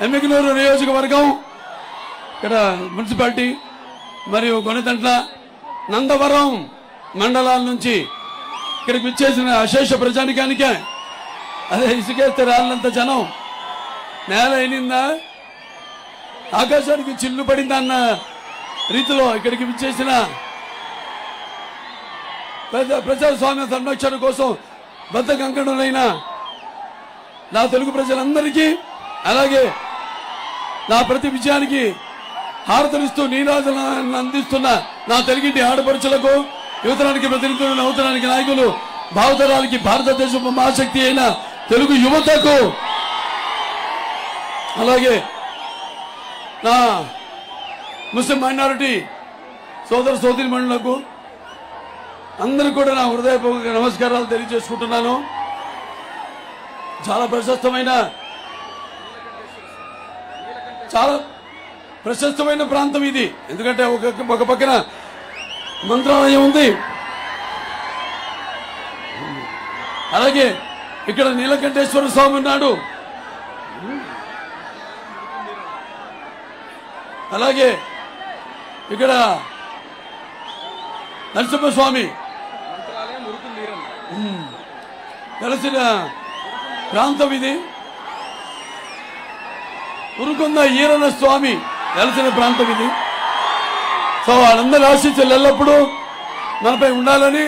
ఎమ్మికనూరు నియోజకవర్గం ఇక్కడ మున్సిపాలిటీ మరియు కొనితంట్ల నందవరం మండలాల నుంచి ఇక్కడికి విచ్చేసిన అశేష ప్రజానికానికే. అదే ఇసుకేస్తే రాళ్ళంత జనం. నేల అయినిందా ఆకాశానికి చిల్లు పడిందా అన్న రీతిలో ఇక్కడికి విచ్చేసిన పెద్ద ప్రజాస్వామ్య సంరక్షణ కోసం బద్ద కంకణులైన నా తెలుగు ప్రజలందరికీ అలాగే నా ప్రతి విజయానికి హారతనిస్తూ నీరాజనాన్ని అందిస్తున్న నా తెలుగింటి ఆడపడుచులకు యువతరానికి ప్రతినిధులు నవతరానికి నాయకులు భావతరానికి భారతదేశం మహాశక్తి అయిన తెలుగు యువతకు అలాగే నా ముస్లిం మైనారిటీ సోదర సోదరి మణులకు అందరూ కూడా నా హృదయపూర్వక నమస్కారాలు తెలియజేసుకుంటున్నాను. చాలా ప్రశస్తమైన చాలా ప్రశస్తమైన ప్రాంతం ఇది. ఎందుకంటే ఒక ఒక పక్కన మంత్రాలయం ఉంది. అలాగే ఇక్కడ నీలకంఠేశ్వర స్వామి ఉన్నాడు. అలాగే ఇక్కడ నరసింహస్వామి. ఉమ్. వెలసిన ప్రాంతం ఇది. ఉరుకుంద ఈరణ స్వామి వెలసిన ప్రాంతం ఇది. సో వాళ్ళందరి ఆశీస్సులు ఎల్లప్పుడూ మనపై ఉండాలని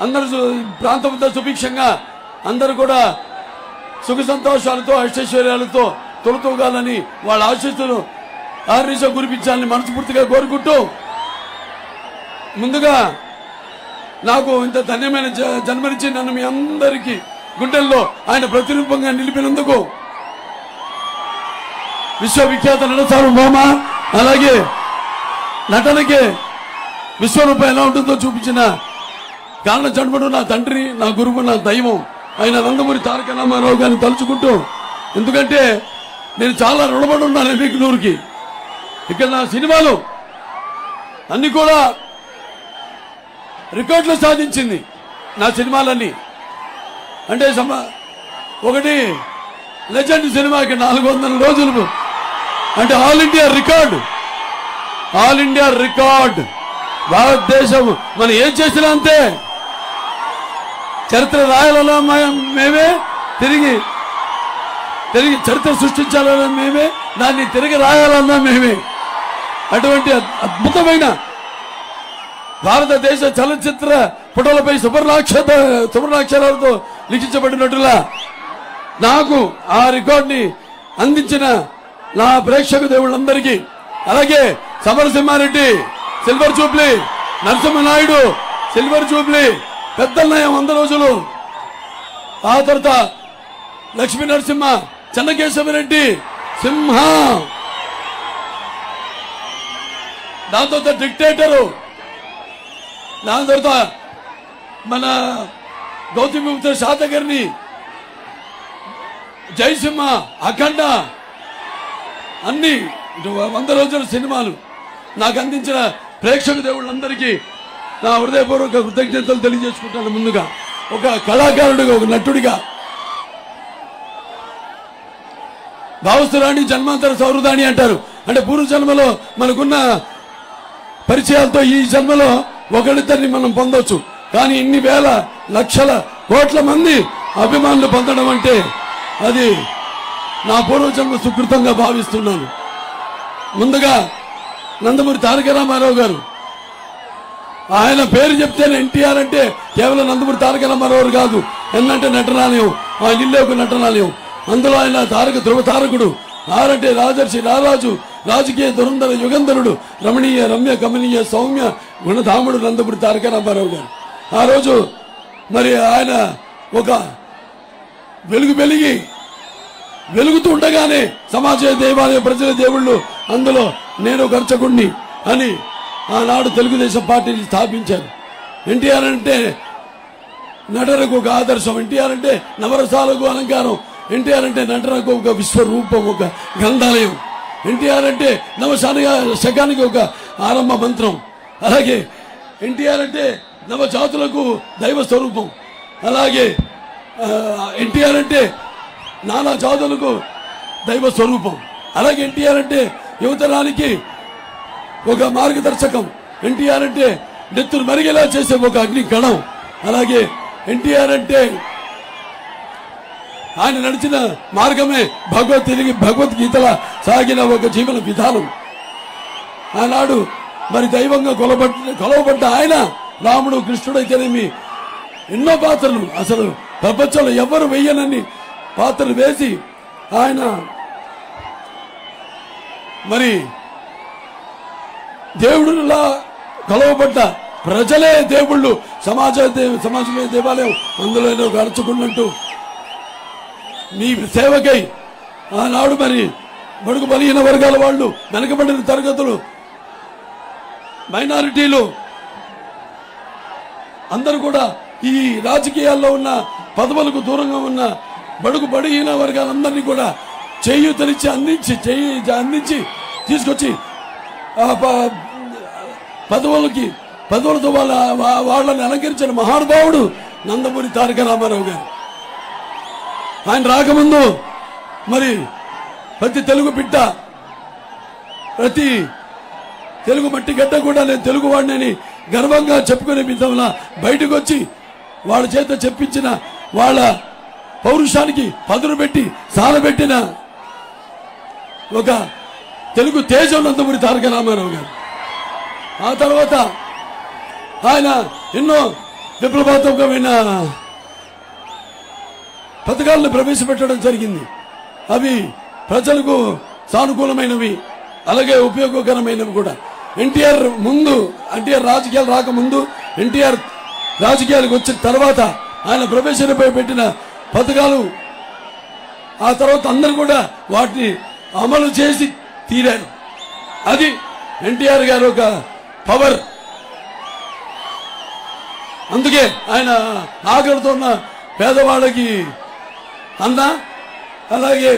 అందరూ సు- ప్రాంతంతో సుభిక్షంగా అందరూ కూడా సుఖ సంతోషాలతో అష్టైశ్వర్యాలతో తొలతూగాలని వాళ్ళ ఆశీస్సులు ఆర్నిష కురిపించాలని మనస్ఫూర్తిగా కోరుకుంటూ ముందుగా నాకు ఇంత ధన్యమైన జ- జన్మనిచ్చి నన్ను మీ అందరికీ గుండెల్లో ఆయన ప్రతిరూపంగా నిలిపినందుకు విశ్వవిఖ్యాత నటసారు భామ అలాగే నటనకి విశ్వరూపం ఎలా ఉంటుందో చూపించిన కారణ చండముడు నా తండ్రి నా గురువు నా దైవం ఆయన నందమూరి తారక రామారావు గారిని తలుచుకుంటూ ఎందుకంటే నేను చాలా రుణపడి ఉన్నాను ఎంపిక నూరుకి. ఇక్కడ నా సినిమాలు అన్ని కూడా రికార్డులు సాధించింది నా సినిమాలన్నీ. అంటే సమ ఒకటి లెజెండ్ సినిమాకి నాలుగు వందల రోజులు అంటే all India record all India record Bharatadesam. మనం ఏం చేసినా అంతే. చరిత్ర రాయాలన్నా మేమే తిరిగి తిరిగి చరిత్ర సృష్టించాలన్నా మేమే దాన్ని తిరిగి రాయాలన్నా మేమే. అటువంటి అద్భుతమైన భారతదేశ చలనచిత్ర పుటలపై సుబర్ణాక్ష సువర్ణాక్షరాలతో లిఖించబడినట్టులా నాకు ఆ రికార్డ్ని అందించిన నా ప్రేక్షక దేవుళ్ళందరికీ అలాగే Samarasimha Reddy silver jubilee Narasimha Naidu silver jubilee Peddannayya వంద రోజులు ఆ తర్వాత లక్ష్మీ నరసింహ చెన్నకేశవరెడ్డి సింహ. దాని తర్వాత డిక్టేటరు దాని తర్వాత మన గౌతమిపుత్ర శాతకర్ణి జయసింహ అఖండ అన్ని వంద రోజుల సినిమాలు నాకు అందించిన ప్రేక్షక దేవుళ్ళందరికీ నా హృదయపూర్వక కృతజ్ఞతలు తెలియజేసుకుంటాను ముందుగా. ఒక కళాకారుడిగా ఒక నటుడిగా. భావస్తురాణి జన్మాంతర సౌహృదాని అంటారు. అంటే పూర్వ జన్మలో మనకున్న పరిచయాలతో ఈ జన్మలో ఒకరిద్దరిని మనం పొందవచ్చు కానీ ఇన్ని వేల లక్షల కోట్ల మంది అభిమానులు పొందడం అంటే అది నా పూర్వజన్మ సుకృతంగా భావిస్తున్నాను. ముందుగా నందమూరి తారక రామారావు గారు ఆయన పేరు చెప్తేనే ఎన్టీఆర్ అంటే కేవలం నందమూరి తారక రామారావు కాదు ఎన్నంటే నటనాలయం ఆయన ఇల్లే ఒక నటనాలయం. అందులో ఆయన తారక ధ్రువ తారకుడు ఆరంటే రాజర్షి రారాజు రాజకీయ దురంధర యుగంధరుడు రమణీయ రమ్య గమనీయ సౌమ్య గుణధాముడు నందమూరి తారక రామారావు గారు. ఆ రోజు మరి ఆయన ఒక వెలుగు వెలిగి వెలుగుతూ ఉండగానే సమాజ దేవాలయ ప్రజల దేవుళ్ళు అందులో నేను గర్చకుణ్ణి అని ఆనాడు తెలుగుదేశం పార్టీని స్థాపించారు. ఎన్టీఆర్ అంటే నటనకు ఒక ఆదర్శం. ఎన్టీఆర్ అంటే నవరసాలకు అలంకారం. ఎన్టీఆర్ అంటే నటనకు ఒక విశ్వరూపం ఒక గ్రంథాలయం. ఎన్టీఆర్ అంటే నవశానిక శకానికి ఒక ఆరంభ మంత్రం. అలాగే ఎన్టీఆర్ అంటే నవజాతులకు దైవ స్వరూపం. అలాగే ఎన్టీఆర్ అంటే నానా జాతులకు దైవ స్వరూపం. అలాగే ఎన్టీఆర్ అంటే యువతరానికి ఒక మార్గదర్శకం. ఎన్టీఆర్ అంటే నెత్తులు మరిగేలా చేసే ఒక అగ్ని కణం అలాగే ఎన్టీఆర్ అంటే ఆయన నడిచిన మార్గమే భగవత్ తిరిగి భగవద్గీతల సాగిన ఒక జీవన విధానం. ఆనాడు మరి దైవంగా కొలబడ్డ కొలవబడ్డ ఆయన రాముడు కృష్ణుడు అయితేనేమి ఎన్నో పాత్రలు. అసలు ప్రపంచంలో ఎవరు వెయ్యనని పాత్రలు వేసి ఆయన మరి దేవుడులా కలవబడ్డ ప్రజలే దేవుళ్ళు సమాజ సమాజమే దేవాలయం అందులో గడుచుకున్నట్టు. మీ సేవకై ఆనాడు మరి బడుగు బలిగిన వర్గాల వాళ్ళు వెనకబడిన తరగతులు మైనారిటీలు అందరూ కూడా ఈ రాజకీయాల్లో ఉన్న పదవులకు దూరంగా ఉన్న బడుగు బడిహీన వర్గాలందరినీ కూడా చేయూతనిచ్చి అందించి చేయి అందించి తీసుకొచ్చి పదవులకి పదవులతో వాళ్ళ వాళ్ళని అలంకరించిన మహానుభావుడు నందమూరి తారక రామారావు గారు. ఆయన రాకముందు మరి ప్రతి తెలుగు బిడ్డ ప్రతి తెలుగు మట్టి గడ్డ కూడా నేను తెలుగు వాడినని గర్వంగా చెప్పుకునే విధంగా బయటకు వచ్చి వాళ్ళ చేత చెప్పించిన వాళ్ళ పౌరుషానికి పదును పెట్టి సాలబెట్టిన ఒక తెలుగు తేజం నందమూరి తారక రామారావు గారు. ఆ తర్వాత ఆయన ఎన్నో విప్లవాత్మకమైన పథకాలను ప్రవేశపెట్టడం జరిగింది. అవి ప్రజలకు సానుకూలమైనవి అలాగే ఉపయోగకరమైనవి కూడా. ఎన్టీఆర్ ముందు ఎన్టీఆర్ రాజకీయాలు రాకముందు ఎన్టీఆర్ రాజకీయాలకు వచ్చిన తర్వాత ఆయన ప్రవేశంపై పెట్టిన పథకాలు ఆ తర్వాత అందరూ కూడా వాటిని అమలు చేసి తీరారు. అది ఎన్టీఆర్ గారు ఒక పవర్. అందుకే ఆయన ఆకలితో ఉన్న పేదవాళ్ళకి అన్న అలాగే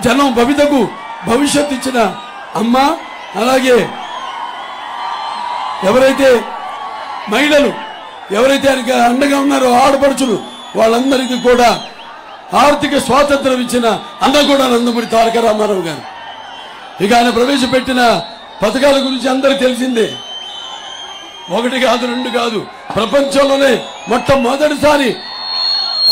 జనం భవితకు భవిష్యత్ ఇచ్చిన అమ్మ అలాగే ఎవరైతే మహిళలు ఎవరైతే ఆయనకి అండగా ఉన్నారో ఆడపడుచులు వాళ్ళందరికీ కూడా ఆర్థిక స్వాతంత్రం ఇచ్చిన అన్న కూడా నందమూరి తారక రామారావు గారు. ఇక ఆయన ప్రవేశపెట్టిన పథకాల గురించి అందరికి తెలిసిందే. ఒకటి కాదు రెండు కాదు ప్రపంచంలోనే మొట్టమొదటిసారి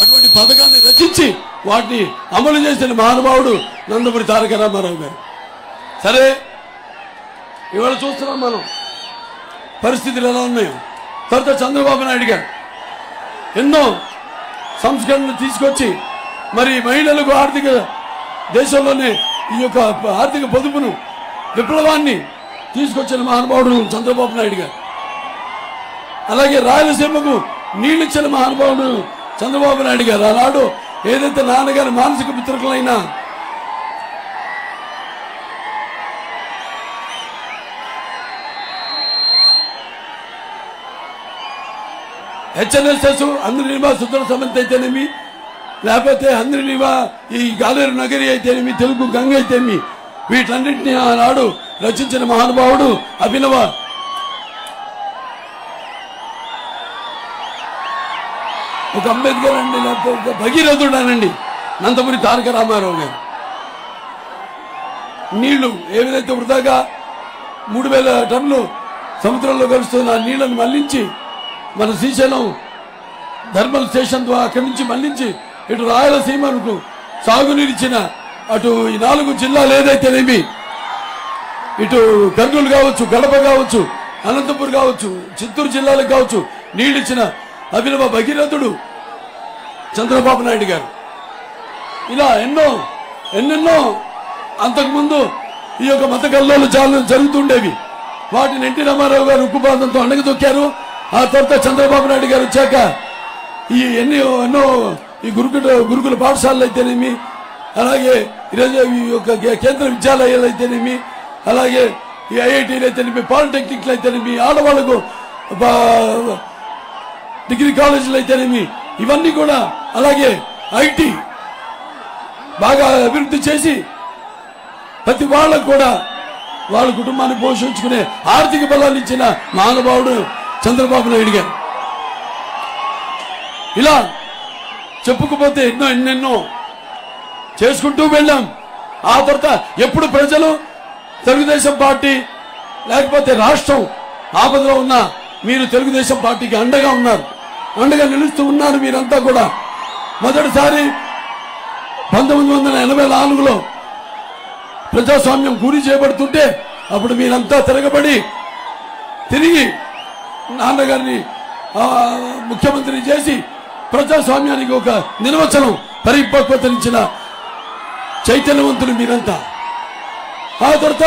అటువంటి పథకాన్ని రచించి వాటిని అమలు చేసిన మహానుభావుడు నందమూరి తారక రామారావు గారు. సరే ఇవాళ చూస్తున్నాం మనం. పరిస్థితులు ఎలా ఉన్నాయో. తర్వాత చంద్రబాబు నాయుడు గారు. ఎన్నో సంస్కరణలు తీసుకొచ్చి మరి మహిళలకు ఆర్థిక దేశంలోనే ఈ యొక్క ఆర్థిక పొదుపును విప్లవాన్ని తీసుకొచ్చిన మహానుభావుడు చంద్రబాబు నాయుడు గారు. అలాగే రాయలసీమకు నీళ్ళిచ్చిన మహానుభావుడు చంద్రబాబు నాయుడు గారు. ఆనాడు ఏదైతే నాన్నగారి మానసిక మిత్రులైన హెచ్ఎన్ఎస్ఎస్ అందరినివా సుందర సమంత్ అయితేనేమి? లేకపోతే అందరినివా ఈ గాలేరు నగరి అయితేనేమి? తెలుగు గంగ అయితేమి వీటన్నింటినీ ఆనాడు రచించిన మహానుభావుడు అభినవ ఒక అంబేద్కర్ అండి లేకపోతే ఒక భగీరథుడు అనండి నందమూరి తారక రామారావు గారు. నీళ్ళు ఏ విధంగా వృధాగా మూడు వేల టన్నులు సముద్రంలో కలుస్తున్న నీళ్ళను మళ్ళించి మన శ్రీశైలం ధర్మల్ స్టేషన్ ద్వారా అక్కడి నుంచి మళ్ళించి ఇటు రాయలసీమకు సాగునీరిచ్చిన అటు ఈ నాలుగు జిల్లాలు ఏదైతేనేమి ఇటు కర్నూలు కావచ్చు గడప కావచ్చు అనంతపూర్ కావచ్చు చిత్తూరు జిల్లాలకు కావచ్చు నీళ్ళిచ్చిన అభినవ భగీరథుడు చంద్రబాబు నాయుడు గారు. ఇలా ఎన్నో ఎన్నెన్నో అంతకుముందు ఈ యొక్క మత కల్లోలు చాలా జరుగుతుండేవి. వాటిని ఎన్టీ రామారావు గారు ఉక్కుపాదంతో అణగదొక్కారు. ఆ తర్వాత చంద్రబాబు నాయుడు గారు వచ్చాక ఈ ఎన్ని ఎన్నో ఈ గురుకుల గురుకుల పాఠశాలలు అయితేనేమి అలాగే ఈరోజు ఈ యొక్క కేంద్ర విద్యాలయాలు అయితేనేమి అలాగే ఈ ఐఐటీలు అయితేనేమి పాలిటెక్నిక్లు అయితేనేమి ఆడవాళ్ళకు డిగ్రీ కాలేజీలు అయితేనేమి ఇవన్నీ కూడా అలాగే ఐటీ బాగా అభివృద్ధి చేసి ప్రతి వాళ్ళకు కూడా వాళ్ళ కుటుంబాన్ని పోషించుకునే ఆర్థిక బలాన్ని ఇచ్చిన మహానుభావుడు చంద్రబాబు నాయుడు గారు ఇలా చెప్పుకుపోతే ఎన్నో ఎన్నెన్నో చేసుకుంటూ వెళ్ళాం. ఆ తర్వాత ఎప్పుడు ప్రజలు తెలుగుదేశం పార్టీ లేకపోతే రాష్ట్రం ఆపదలో ఉన్న మీరు తెలుగుదేశం పార్టీకి అండగా ఉన్నారు. అండగా నిలుస్తూ ఉన్నారు మీరంతా కూడా. మొదటిసారి పంతొమ్మిది వందల ఎనభై నాలుగులో ప్రజాస్వామ్యం గురి చేయబడుతుంటే అప్పుడు మీరంతా తిరగబడి తిరిగి నాన్నగారిని ముఖ్యమంత్రిని చేసి ప్రజాస్వామ్యానికి ఒక నిర్వచనం పరిపక్వతనిచ్చిన చైతన్యవంతులు మీరంతా. ఆ తర్వాత